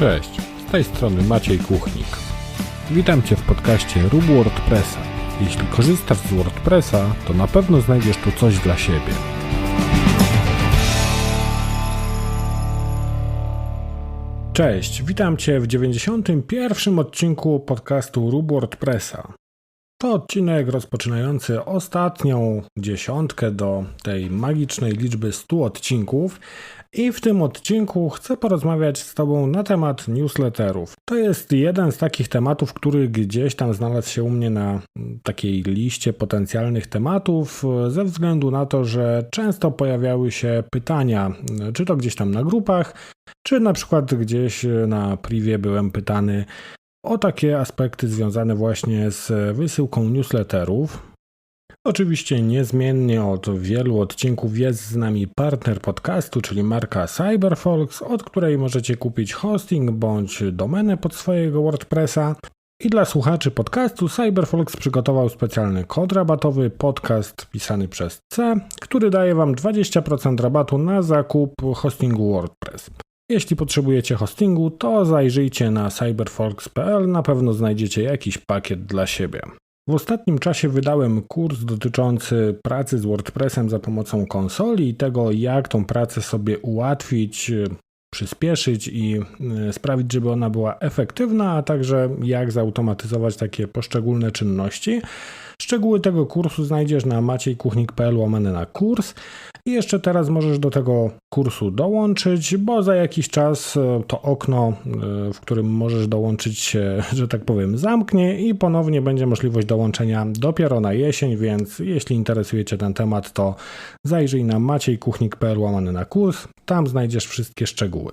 Cześć, z tej strony Maciej Kuchnik. Witam Cię w podcaście Rób WordPressa. Jeśli korzystasz z WordPressa, to na pewno znajdziesz tu coś dla siebie. Cześć, witam Cię w 91. odcinku podcastu Rób WordPressa. To odcinek rozpoczynający ostatnią dziesiątkę do tej magicznej liczby 100 odcinków, i w tym odcinku chcę porozmawiać z Tobą na temat newsletterów. To jest jeden z takich tematów, który gdzieś tam znalazł się u mnie na takiej liście potencjalnych tematów, ze względu na to, że często pojawiały się pytania, czy to gdzieś tam na grupach, czy na przykład gdzieś na privie byłem pytany o takie aspekty związane właśnie z wysyłką newsletterów. Oczywiście niezmiennie od wielu odcinków jest z nami partner podcastu, czyli marka CyberFolks, od której możecie kupić hosting bądź domenę pod swojego WordPressa. I dla słuchaczy podcastu CyberFolks przygotował specjalny kod rabatowy podcast pisany przez C, który daje Wam 20% rabatu na zakup hostingu WordPress. Jeśli potrzebujecie hostingu, to zajrzyjcie na cyberfolks.pl, na pewno znajdziecie jakiś pakiet dla siebie. W ostatnim czasie wydałem kurs dotyczący pracy z WordPressem za pomocą konsoli i tego, jak tą pracę sobie ułatwić, przyspieszyć i e, sprawić, żeby ona była efektywna, a także jak zautomatyzować takie poszczególne czynności. Szczegóły tego kursu znajdziesz na maciejkuchnik.pl łamane na kurs. I jeszcze teraz możesz do tego kursu dołączyć, bo za jakiś czas e, to okno, e, w którym możesz dołączyć się, że tak powiem, zamknie i ponownie będzie możliwość dołączenia dopiero na jesień, więc jeśli interesuje Cię ten temat, to zajrzyj na maciejkuchnik.pl łamany na kurs, tam znajdziesz wszystkie szczegóły.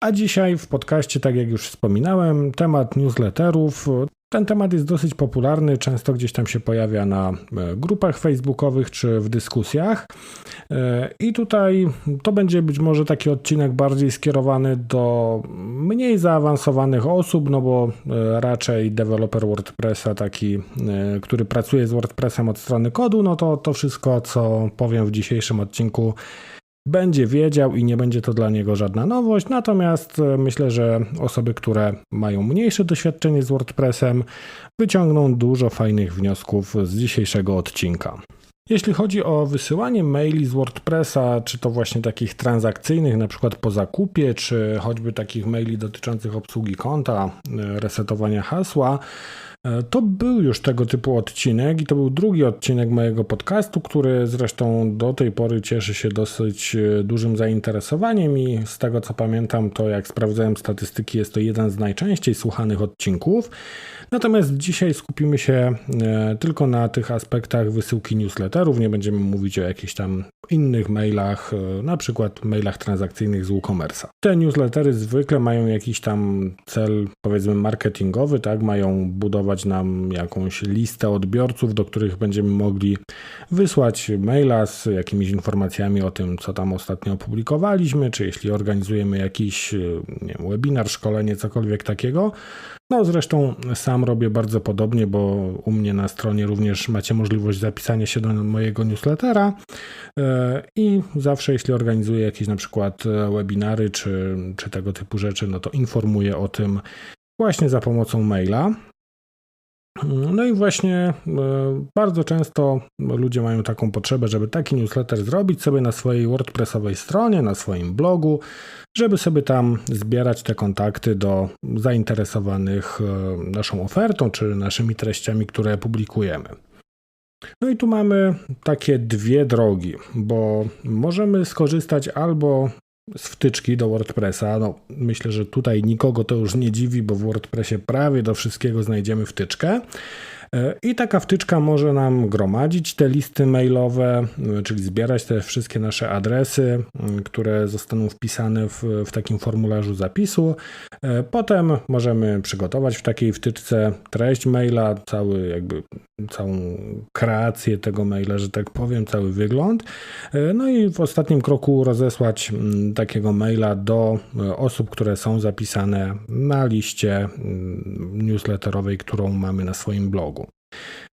A dzisiaj w podcaście, tak jak już wspominałem, temat newsletterów. Ten temat jest dosyć popularny, często gdzieś tam się pojawia na e, grupach facebookowych czy w dyskusjach. E, I tutaj to będzie być może taki odcinek bardziej skierowany do mniej zaawansowanych osób, no bo e, raczej deweloper WordPressa, taki, który pracuje z WordPressem od strony kodu, no to to wszystko, co powiem w dzisiejszym odcinku, będzie wiedział i nie będzie to dla niego żadna nowość. Natomiast e, myślę, że osoby, które mają mniejsze doświadczenie z WordPressem, wyciągną dużo fajnych wniosków z dzisiejszego odcinka. Jeśli chodzi o wysyłanie maili z WordPressa, czy to właśnie takich transakcyjnych, na przykład po zakupie, czy choćby takich maili dotyczących obsługi konta, e, resetowania hasła, to był już tego typu odcinek i to był drugi odcinek mojego podcastu, który zresztą do tej pory cieszy się dosyć e, dużym zainteresowaniem i z tego co pamiętam, to jak sprawdzałem statystyki, jest to jeden z najczęściej słuchanych odcinków. Natomiast dzisiaj skupimy się e, tylko na tych aspektach wysyłki newsletterów. Nie będziemy mówić o jakichś tam innych mailach, na przykład mailach transakcyjnych z WooCommerce'a. Te newslettery zwykle mają jakiś tam cel, powiedzmy, marketingowy, tak? Mają budować nam jakąś listę odbiorców, do których będziemy mogli wysłać maila z jakimiś informacjami o tym, co tam ostatnio opublikowaliśmy, czy jeśli organizujemy jakiś nie wiem, webinar, szkolenie, cokolwiek takiego. No zresztą sam robię bardzo podobnie, bo u mnie na stronie również macie możliwość zapisania się do mojego newslettera e, i zawsze jeśli organizuję jakieś na przykład webinary czy, czy tego typu rzeczy, no to informuję o tym właśnie za pomocą maila. No i właśnie e, bardzo często ludzie mają taką potrzebę, żeby taki newsletter zrobić sobie na swojej WordPressowej stronie, na swoim blogu, żeby sobie tam zbierać te kontakty do zainteresowanych e, naszą ofertą czy naszymi treściami, które publikujemy. No i tu mamy takie dwie drogi, bo możemy skorzystać albo z wtyczki do WordPressa. No, myślę, że tutaj nikogo to już nie dziwi, bo w WordPressie prawie do wszystkiego znajdziemy wtyczkę. E, I taka wtyczka może nam gromadzić te listy mailowe, e, czyli zbierać te wszystkie nasze adresy, które zostaną wpisane w, w takim formularzu zapisu. E, potem możemy przygotować w takiej wtyczce treść maila, cały jakby całą kreację tego maila, że tak powiem, cały wygląd. No i w ostatnim kroku rozesłać takiego maila do osób, które są zapisane na liście newsletterowej, którą mamy na swoim blogu.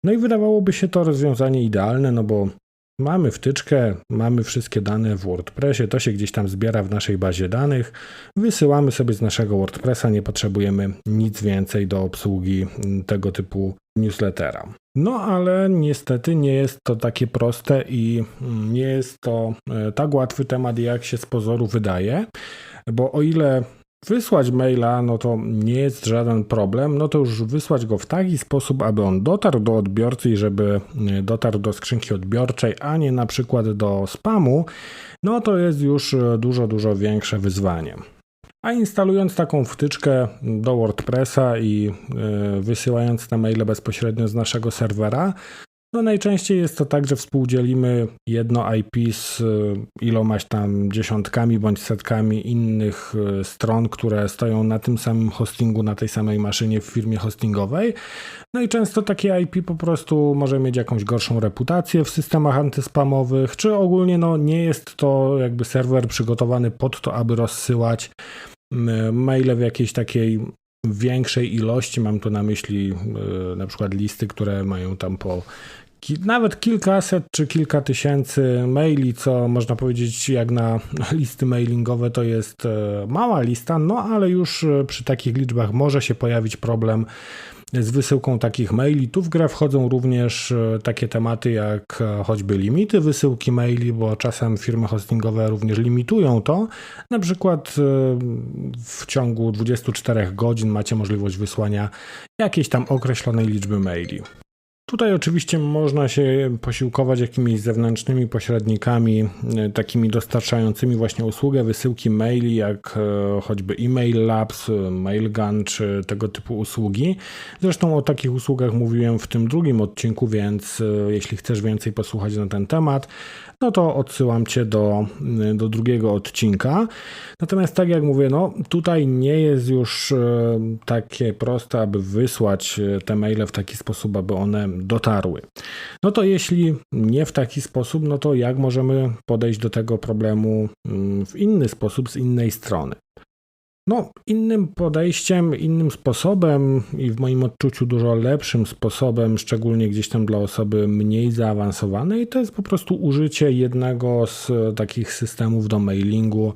No i wydawałoby się to rozwiązanie idealne, no bo mamy wtyczkę, mamy wszystkie dane w WordPressie, to się gdzieś tam zbiera w naszej bazie danych, wysyłamy sobie z naszego WordPressa, nie potrzebujemy nic więcej do obsługi mm, tego typu newslettera. No ale niestety nie jest to takie proste i mm, nie jest to e, tak łatwy temat, jak się z pozoru wydaje, bo o ile Wysłać maila, no to nie jest żaden problem, no to już wysłać go w taki sposób, aby on dotarł do odbiorcy i żeby e, dotarł do skrzynki odbiorczej, a nie na przykład do spamu, no to jest już e, dużo, dużo większe wyzwanie. A instalując taką wtyczkę do WordPressa i e, wysyłając te maile bezpośrednio z naszego serwera, no najczęściej jest to tak, że współdzielimy jedno IP z y, ilomaś tam dziesiątkami bądź setkami innych y, stron, które stoją na tym samym hostingu, na tej samej maszynie w firmie hostingowej. No i często takie IP po prostu może mieć jakąś gorszą reputację w systemach antyspamowych, czy ogólnie no nie jest to jakby serwer przygotowany pod to, aby rozsyłać maile w jakiejś takiej większej ilości, mam tu na myśli y, na przykład listy, które mają tam po nawet kilkaset czy kilka tysięcy maili, co można powiedzieć jak na listy mailingowe to jest e, mała lista, no ale już e, przy takich liczbach może się pojawić problem z wysyłką takich maili. Tu w grę wchodzą również e, takie tematy jak choćby limity wysyłki maili, bo czasem firmy hostingowe również limitują to. Na przykład w ciągu 24 godzin macie możliwość wysłania jakiejś tam określonej liczby maili. Tutaj oczywiście można się posiłkować jakimiś zewnętrznymi pośrednikami, e, takimi dostarczającymi właśnie usługę wysyłki maili, jak e, choćby Email Labs, e, Mailgun czy tego typu usługi. Zresztą o takich usługach mówiłem w tym drugim odcinku, więc jeśli chcesz więcej posłuchać na ten temat, no to odsyłam Cię do, do drugiego odcinka. Natomiast tak jak mówię, no tutaj nie jest już takie proste, aby wysłać te maile w taki sposób, aby one dotarły. No to jeśli nie w taki sposób, no to jak możemy podejść do tego problemu mm, w inny sposób, z innej strony? No, innym podejściem, innym sposobem i w moim odczuciu dużo lepszym sposobem, szczególnie gdzieś tam dla osoby mniej zaawansowanej, to jest po prostu użycie jednego z takich systemów do mailingu,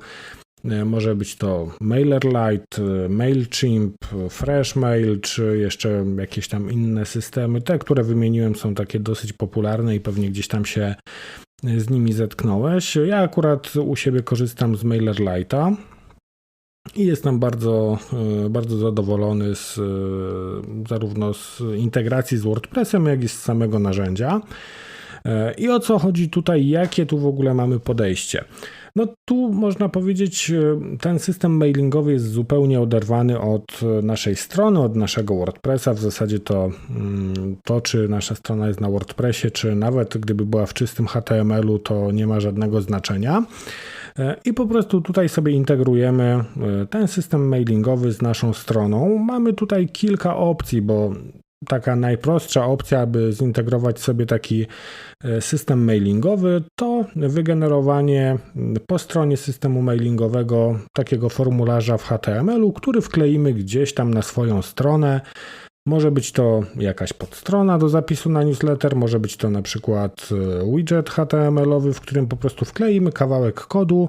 E, może być to MailerLite, e, MailChimp, FreshMail, czy jeszcze jakieś tam inne systemy. Te, które wymieniłem, są takie dosyć popularne i pewnie gdzieś tam się z nimi zetknąłeś. Ja akurat u siebie korzystam z MailerLite'a. I jestem bardzo, e, bardzo zadowolony z, zarówno z integracji z WordPressem, jak i z samego narzędzia. I o co chodzi tutaj, jakie tu w ogóle mamy podejście? No tu można powiedzieć, e, ten system mailingowy jest zupełnie oderwany od e, naszej strony, od naszego WordPressa. W zasadzie to, mm, to czy nasza strona jest na WordPressie, czy nawet gdyby była w czystym HTML-u, to nie ma żadnego znaczenia. E, I po prostu tutaj sobie integrujemy ten system mailingowy z naszą stroną. Mamy tutaj kilka opcji, bo taka najprostsza opcja, aby zintegrować sobie taki e, system mailingowy, to wygenerowanie po stronie systemu mailingowego takiego formularza w HTML-u, który wkleimy gdzieś tam na swoją stronę. Może być to jakaś podstrona do zapisu na newsletter, może być to na przykład e, widget HTML-owy, w którym po prostu wkleimy kawałek kodu,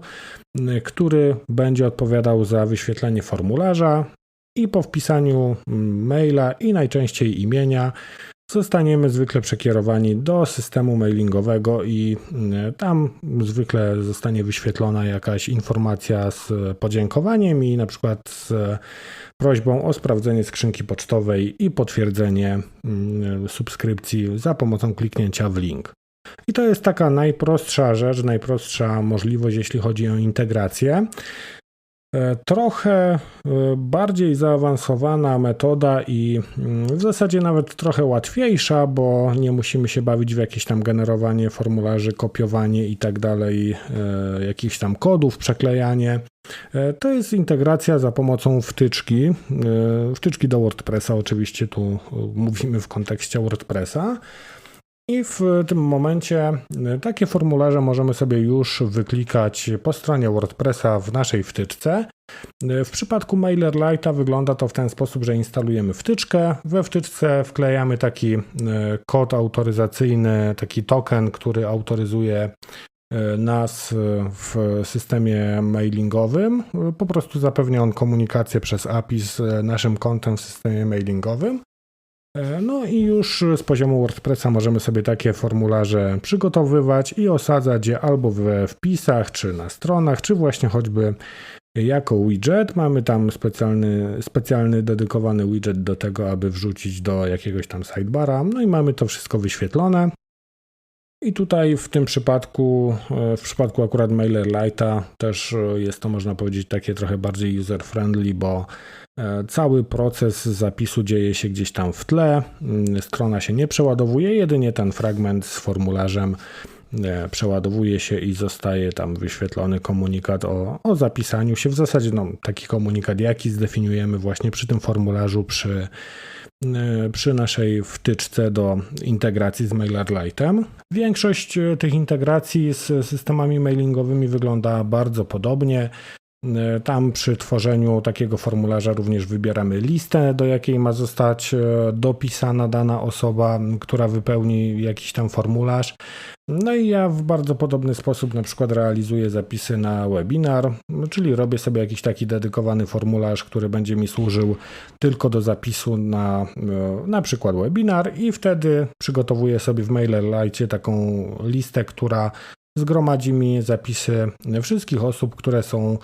który będzie odpowiadał za wyświetlenie formularza i po wpisaniu mm, maila i najczęściej imienia zostaniemy zwykle przekierowani do systemu mailingowego i mm, tam zwykle zostanie wyświetlona jakaś informacja z podziękowaniem i na przykład z prośbą o sprawdzenie skrzynki pocztowej i potwierdzenie mm, subskrypcji za pomocą kliknięcia w link. I to jest taka najprostsza rzecz, najprostsza możliwość, jeśli chodzi o integrację. E, trochę e, bardziej zaawansowana metoda i mm, w zasadzie nawet trochę łatwiejsza, bo nie musimy się bawić w jakieś tam generowanie formularzy, kopiowanie i tak dalej, e, jakichś tam kodów, przeklejanie. To jest integracja za pomocą wtyczki, wtyczki do WordPressa, oczywiście tu mówimy w kontekście WordPressa. I w tym momencie takie formularze możemy sobie już wyklikać po stronie WordPressa w naszej wtyczce. W przypadku MailerLite'a wygląda to w ten sposób, że instalujemy wtyczkę. We wtyczce wklejamy taki kod autoryzacyjny, taki token, który autoryzuje nas w systemie mailingowym. Po prostu zapewnia on komunikację przez API z naszym kontem w systemie mailingowym. No i już z poziomu WordPressa możemy sobie takie formularze przygotowywać i osadzać je albo we wpisach, czy na stronach, czy właśnie choćby jako widget. Mamy tam specjalny, specjalny dedykowany widget do tego, aby wrzucić do jakiegoś tam sidebara. No i mamy to wszystko wyświetlone. I tutaj w tym przypadku, w przypadku akurat MailerLite'a też jest to można powiedzieć takie trochę bardziej user-friendly, bo e, cały proces zapisu dzieje się gdzieś tam w tle, mm, strona się nie przeładowuje, jedynie ten fragment z formularzem e, przeładowuje się i zostaje tam wyświetlony komunikat o, o zapisaniu się. W zasadzie no, taki komunikat, jaki zdefiniujemy właśnie przy tym formularzu, przy E, przy naszej wtyczce do integracji z MailerLite'em. Większość e, tych integracji z systemami mailingowymi wygląda bardzo podobnie. E, tam przy tworzeniu takiego formularza również wybieramy listę, do jakiej ma zostać dopisana dana osoba, która wypełni jakiś tam formularz. No i ja w bardzo podobny sposób na przykład realizuję zapisy na webinar, czyli robię sobie jakiś taki dedykowany formularz, który będzie mi służył tylko do zapisu na e, na przykład webinar i wtedy przygotowuję sobie w MailerLite taką listę, która zgromadzi mi zapisy wszystkich osób, które są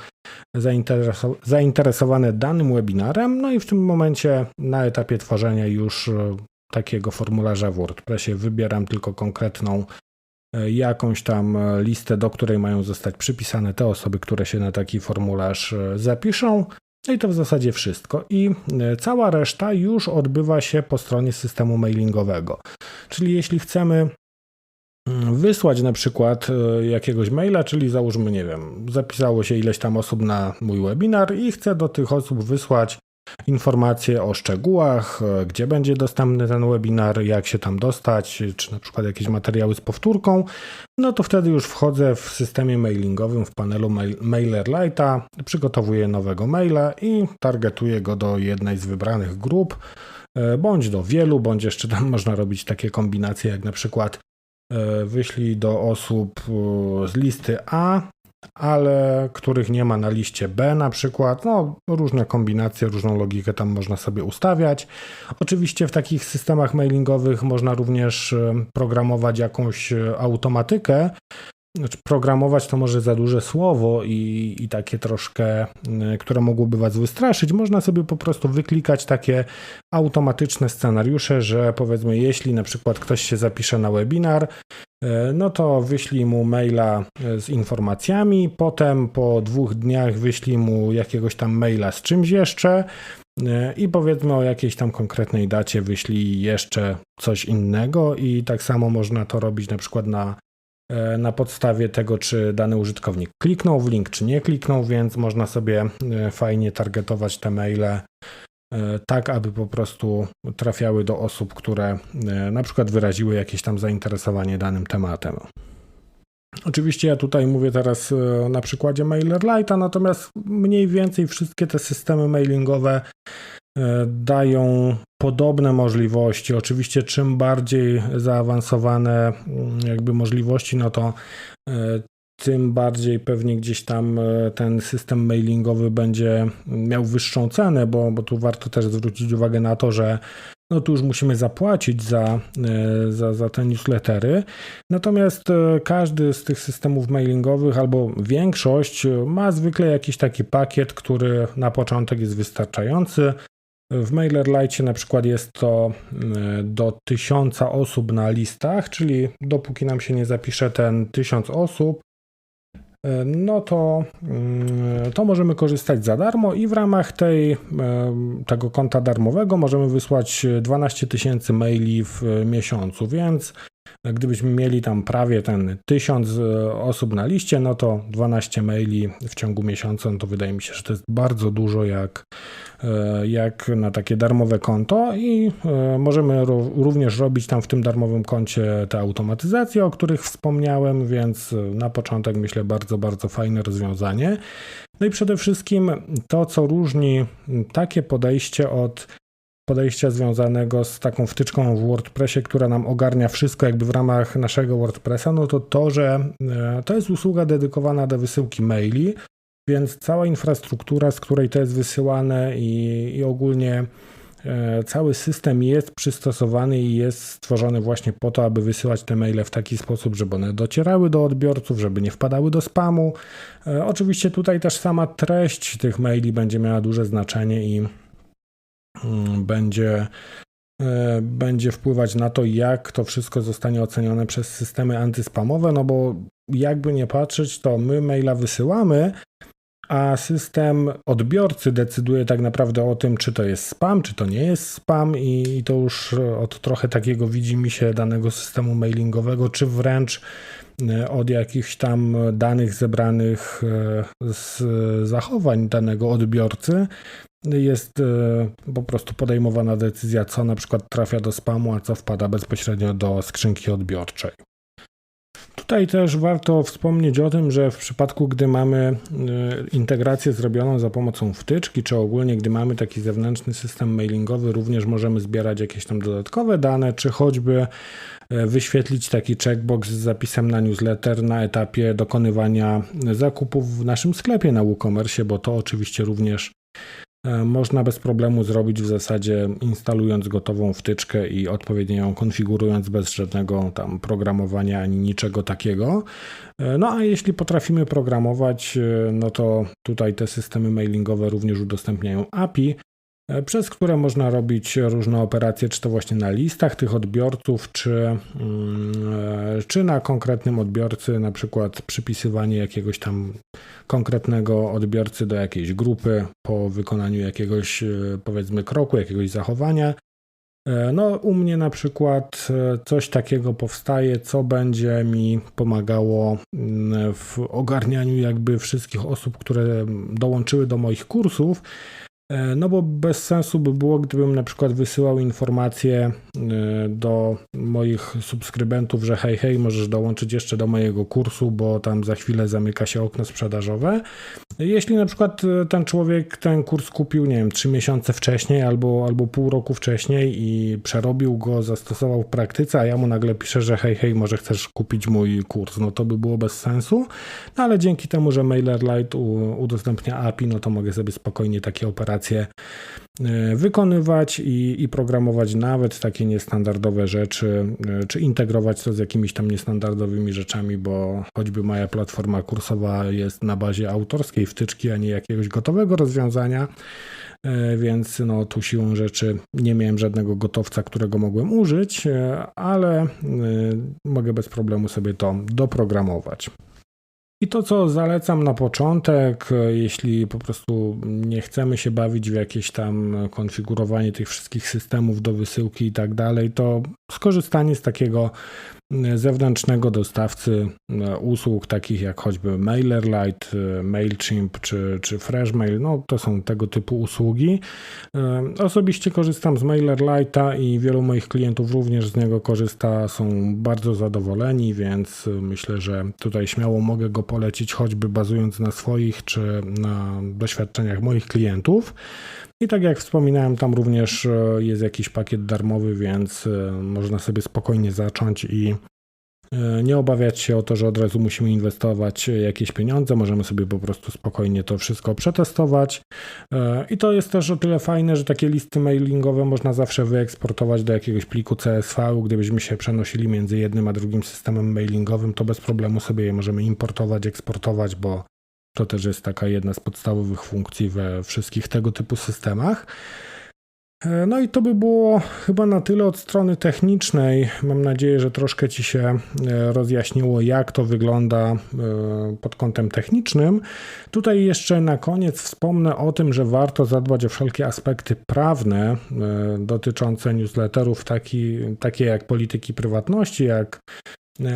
zainteresowane danym webinarem. No i w tym momencie na etapie tworzenia już e, takiego formularza w WordPressie wybieram tylko konkretną E, jakąś tam e, listę, do której mają zostać przypisane te osoby, które się na taki formularz zapiszą. No i to w zasadzie wszystko. I cała reszta już odbywa się po stronie systemu mailingowego. Czyli jeśli chcemy wysłać na przykład jakiegoś maila, czyli załóżmy, nie wiem, zapisało się ileś tam osób na mój webinar i chcę do tych osób wysłać informacje o szczegółach, e, gdzie będzie dostępny ten webinar, jak się tam dostać, czy na przykład jakieś materiały z powtórką, no to wtedy już wchodzę w systemie mailingowym w panelu mail MailerLite'a, przygotowuję nowego maila i targetuję go do jednej z wybranych grup, e, bądź do wielu, bądź jeszcze tam można robić takie kombinacje jak na przykład e, wyślij do osób z listy A ale których nie ma na liście B na przykład. No, różne kombinacje, różną logikę tam można sobie ustawiać. Oczywiście w takich systemach mailingowych można również e, programować jakąś e, automatykę, znaczy, programować to może za duże słowo i, i takie troszkę, y, które mogłoby Was wystraszyć. Można sobie po prostu wyklikać takie automatyczne scenariusze, że powiedzmy, jeśli na przykład ktoś się zapisze na webinar, y, no to wyślij mu maila y, z informacjami, potem po dwóch dniach wyślij mu jakiegoś tam maila z czymś jeszcze i powiedzmy o jakiejś tam konkretnej dacie wyślij jeszcze coś innego i tak samo można to robić na przykład na na podstawie tego, czy dany użytkownik kliknął w link, czy nie kliknął, więc można sobie e, fajnie targetować te maile e, tak, aby po prostu trafiały do osób, które na przykład wyraziły jakieś tam zainteresowanie danym tematem. Oczywiście ja tutaj mówię teraz na przykładzie MailerLite'a, natomiast mniej więcej wszystkie te systemy mailingowe E, dają podobne możliwości. Oczywiście, czym bardziej zaawansowane mm, jakby możliwości, no to e, tym bardziej pewnie gdzieś tam e, ten system mailingowy będzie miał wyższą cenę, bo, bo tu warto też zwrócić uwagę na to, że no tu już musimy zapłacić za, za, za te newslettery. Natomiast każdy z tych systemów mailingowych, albo większość, ma zwykle jakiś taki pakiet, który na początek jest wystarczający. W MailerLite na przykład jest to mm, do 1000 osób na listach, czyli dopóki nam się nie zapisze ten 1000 osób, e, no to, mm, to możemy korzystać za darmo i w ramach tej, tego konta darmowego możemy wysłać 12 tysięcy maili w miesiącu, więc Gdybyśmy mieli tam prawie ten tysiąc e, osób na liście, no to 12 maili w ciągu miesiąca, no to wydaje mi się, że to jest bardzo dużo jak, e, jak na takie darmowe konto i e, możemy również robić tam w tym darmowym koncie te automatyzacje, o których wspomniałem, więc na początek myślę bardzo, bardzo fajne rozwiązanie. No i przede wszystkim to, co różni takie podejście od podejścia związanego z taką wtyczką w WordPressie, która nam ogarnia wszystko jakby w ramach naszego WordPressa, no to to, że e, to jest usługa dedykowana do wysyłki maili, więc cała infrastruktura, z której to jest wysyłane i, i ogólnie e, cały system jest przystosowany i jest stworzony właśnie po to, aby wysyłać te maile w taki sposób, żeby one docierały do odbiorców, żeby nie wpadały do spamu. E, oczywiście tutaj też sama treść tych maili będzie miała duże znaczenie i Mm, będzie, e, będzie wpływać na to, jak to wszystko zostanie ocenione przez systemy antyspamowe, no bo jakby nie patrzeć, to my maila wysyłamy, a system odbiorcy decyduje tak naprawdę o tym, czy to jest spam, czy to nie jest spam, i, to już od trochę takiego widzi mi się danego systemu mailingowego, czy wręcz e, od jakichś tam danych zebranych e, z zachowań danego odbiorcy, jest e, po prostu podejmowana decyzja, co na przykład trafia do spamu, a co wpada bezpośrednio do skrzynki odbiorczej. Tutaj też warto wspomnieć o tym, że w przypadku, gdy mamy e, integrację zrobioną za pomocą wtyczki, czy ogólnie gdy mamy taki zewnętrzny system mailingowy, również możemy zbierać jakieś tam dodatkowe dane, czy choćby e, wyświetlić taki checkbox z zapisem na newsletter na etapie dokonywania zakupów w naszym sklepie na WooCommerce, bo to oczywiście również można bez problemu zrobić w zasadzie instalując gotową wtyczkę i odpowiednio ją konfigurując bez żadnego tam programowania ani niczego takiego. E, no a jeśli potrafimy programować, e, no to tutaj te systemy mailingowe również udostępniają API, E, przez które można robić różne operacje, czy to właśnie na listach tych odbiorców, czy, mm, e, czy na konkretnym odbiorcy, na przykład przypisywanie jakiegoś tam konkretnego odbiorcy do jakiejś grupy po wykonaniu jakiegoś, e, powiedzmy, kroku, jakiegoś zachowania. No, u mnie na przykład coś takiego powstaje, co będzie mi pomagało mm, w ogarnianiu jakby wszystkich osób, które dołączyły do moich kursów E, no bo bez sensu by było, gdybym na przykład wysyłał informacje e, do moich subskrybentów, że hej, hej, możesz dołączyć jeszcze do mojego kursu, bo tam za chwilę zamyka się okno sprzedażowe. Jeśli na przykład e, ten człowiek ten kurs kupił, nie wiem, 3 miesiące wcześniej albo, albo pół roku wcześniej i przerobił go, zastosował w praktyce, a ja mu nagle piszę, że hej, hej, może chcesz kupić mój kurs, no to by było bez sensu. No ale dzięki temu, że MailerLite udostępnia API, no to mogę sobie spokojnie takie operacje operacje e, wykonywać i, i programować nawet takie niestandardowe rzeczy, e, czy integrować to z jakimiś tam niestandardowymi rzeczami, bo choćby moja platforma kursowa jest na bazie autorskiej wtyczki, a nie jakiegoś gotowego rozwiązania, e, więc no, tu siłą rzeczy nie miałem żadnego gotowca, którego mogłem użyć, ale mogę bez problemu sobie to doprogramować. I to, co zalecam na początek, jeśli po prostu nie chcemy się bawić w jakieś tam konfigurowanie tych wszystkich systemów do wysyłki i tak dalej, to skorzystanie z takiego zewnętrznego dostawcy e, usług takich jak choćby MailerLite, e, MailChimp czy, czy FreshMail, no to są tego typu usługi. E, osobiście korzystam z MailerLite'a i wielu moich klientów również z niego korzysta, są bardzo zadowoleni, więc myślę, że tutaj śmiało mogę go polecić choćby bazując na swoich czy na doświadczeniach moich klientów. I tak jak wspominałem, tam również e, jest jakiś pakiet darmowy, więc e, można sobie spokojnie zacząć i e, nie obawiać się o to, że od razu musimy inwestować jakieś pieniądze, możemy sobie po prostu spokojnie to wszystko przetestować. I to jest też o tyle fajne, że takie listy mailingowe można zawsze wyeksportować do jakiegoś pliku CSV. Gdybyśmy się przenosili między jednym a drugim systemem mailingowym, to bez problemu sobie je możemy importować, eksportować, bo to też jest taka jedna z podstawowych funkcji we wszystkich tego typu systemach. E, No i to by było chyba na tyle od strony technicznej. Mam nadzieję, że troszkę Ci się e, rozjaśniło, jak to wygląda e, pod kątem technicznym. Tutaj jeszcze na koniec wspomnę o tym, że warto zadbać o wszelkie aspekty prawne dotyczące newsletterów, taki, takie jak polityki prywatności, jak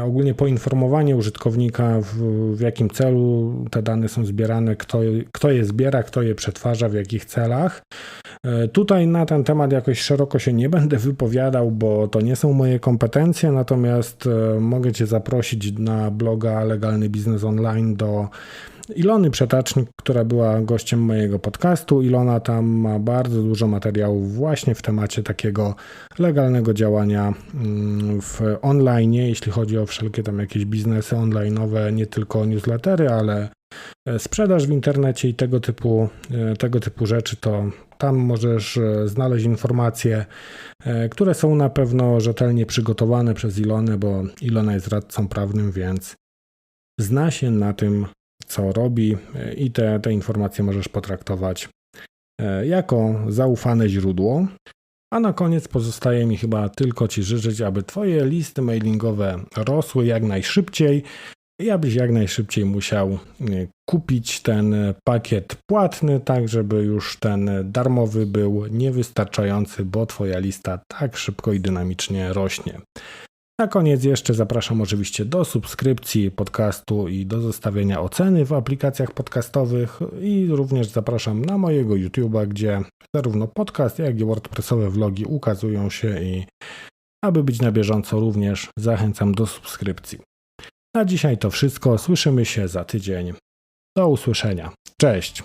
ogólnie poinformowanie użytkownika, w, w jakim celu te dane są zbierane, kto, kto je zbiera, kto je przetwarza, w jakich celach. E, Tutaj na ten temat jakoś szeroko się nie będę wypowiadał, bo to nie są moje kompetencje, natomiast e, mogę Cię zaprosić na bloga Legalny Biznes Online do Ilony Przetacznik, która była gościem mojego podcastu. Ilona tam ma bardzo dużo materiałów właśnie w temacie takiego legalnego działania mm, w online, jeśli chodzi o wszelkie tam jakieś biznesy online'owe, nie tylko newslettery, ale e, sprzedaż w internecie i tego typu, e, tego typu rzeczy, to tam możesz e, znaleźć informacje, które są na pewno rzetelnie przygotowane przez Ilonę, bo Ilona jest radcą prawnym, więc zna się na tym, co robi e, i te, te informacje możesz potraktować e, jako zaufane źródło. A na koniec pozostaje mi chyba tylko Ci życzyć, aby Twoje listy mailingowe rosły jak najszybciej i abyś jak najszybciej musiał e, kupić ten pakiet płatny, tak żeby już ten darmowy był niewystarczający, bo Twoja lista tak szybko i dynamicznie rośnie. Na koniec jeszcze zapraszam oczywiście do subskrypcji podcastu i do zostawienia oceny w aplikacjach podcastowych i również zapraszam na mojego YouTube'a, gdzie zarówno podcast, jak i WordPressowe vlogi ukazują się i aby być na bieżąco również zachęcam do subskrypcji. Na dzisiaj to wszystko. Słyszymy się za tydzień. Do usłyszenia. Cześć!